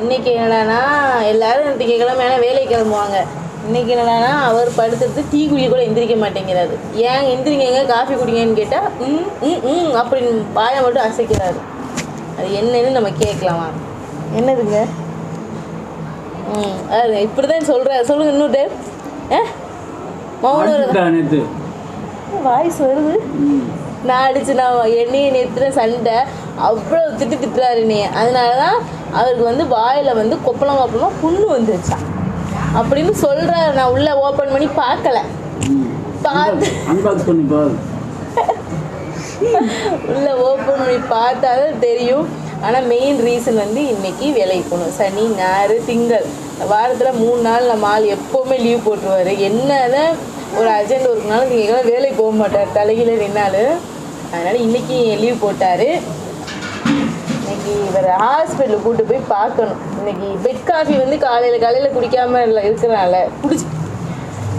இன்னைக்கு என்னடானா எல்லாரும் திங்கக்கிழமை மேலே வேலைக்கு கிளம்புவாங்க. இன்னைக்கு என்னடானா அவர் படுத்துட்டு டீ குடிக்க கூட எந்திரிக்க மாட்டேங்கிறாரு. ஏன் எந்திரிங்க காஃபி குடிங்கன்னு கேட்டால் ம் ம் ம் அப்படின்னு வாயை மட்டும் அசைக்கிறாரு. அது என்னன்னு நம்ம கேட்கலாமா? என்னதுங்க? ம் அது இப்படி தான் சொல்கிறார் சொல்லுங்க இன்னும் டேவ் ஆ மௌனம் வருதா? அடிச்சுட்டா நேத்து. வாய்ஸ் வருது. நான் அடிச்சு நான் என்னைய நேத்துல சண்டை. அவ்வளோ திட்டு திட்டுறாரு நீ. அதனால தான் அவருக்கு வந்து வாயில் வந்து கொப்பளம் கொப்பளமாக புண்ணு வந்துருச்சா. அப்படின்னு சொல்கிறாரு நான் உள்ளே ஓப்பன் பண்ணி பார்க்கல. பார்த்து பண்ணி பாரு உள்ளே ஓப்பன் பண்ணி பார்த்தா தான் தெரியும். ஆனால் மெயின் ரீசன் வந்து இன்னைக்கு வேலைக்கு போகணும். சனி ஞாயிறு திங்கள். வாரத்தில் மூணு நாள் நம்ம ஆள் எப்போவுமே லீவ் போட்டுருவார். என்னதான் ஒரு அர்ஜென்ட் ஒர்க்குனாலும் நீங்கள் வேலைக்கு போக மாட்டார். தலைகீழ நின்னாலும். அதனால் இன்னைக்கு லீவ் போட்டார். இன்னைக்கு இவரை ஹாஸ்பிட்டலுக்கு கூட்டு போய் பார்க்கணும். இன்னைக்கு பெட் காஃபி வந்து காலையில் காலையில் குடிக்காம இல்லை இருக்கிறனால குடிச்சு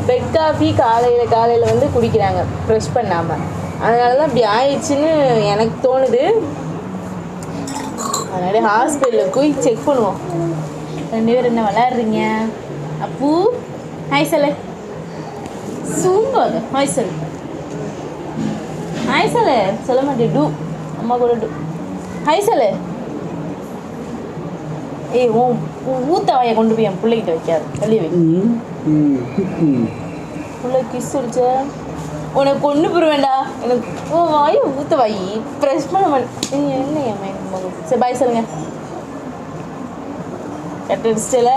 பெட் காஃபி காலையில் காலையில் வந்து குடிக்கிறாங்க ப்ரெஷ் பண்ணாமல் அதனால தான் இப்படி ஆயிடுச்சுன்னு எனக்கு தோணுது. அதனால ஹாஸ்பிட்டலில் போய் செக் பண்ணுவோம். ரெண்டு பேரும் என்ன விளையாடுறீங்க? அப்பு ஹாய் சொல்லு. சூங்காது ஹாய் சொல்லு. ஹாய் சொல்லு சொல்ல மாட்டேன் டூ அம்மா கூட டூ ஹாய் சொல்லு. ஏய் உன் ஊத்த வாயை கொண்டு போய் என் பிள்ளைகிட்ட வைக்காது. வெளியே வை. பிள்ளை கிஸ் அடிச்ச உனக்கு கொண்டு போடுவேண்டா எனக்கு உன் வாய் ஊத்த வாய் ப்ரெஸ் பண்ண மாட்டேன். என்ன என் மகன்? சரி பாய் சொல்லுங்க. கட் அடிச்சிட்டல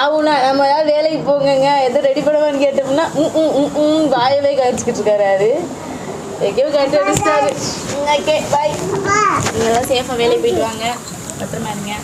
ஆகும்னா நம்ம ஏதாவது வேலைக்கு போங்கங்க. எதுவும் ரெடி பண்ணுவான்னு கேட்டோம்னா ம் வாயவே காய்ச்சிக்கிட்டு இருக்காரு எங்கேயோ கட் அடிச்சிட்டாரு ஓகே பாய் நீங்களாம் சேஃபாக வேலைக்கு போயிட்டு வாங்க. பத்திரமா இருங்க.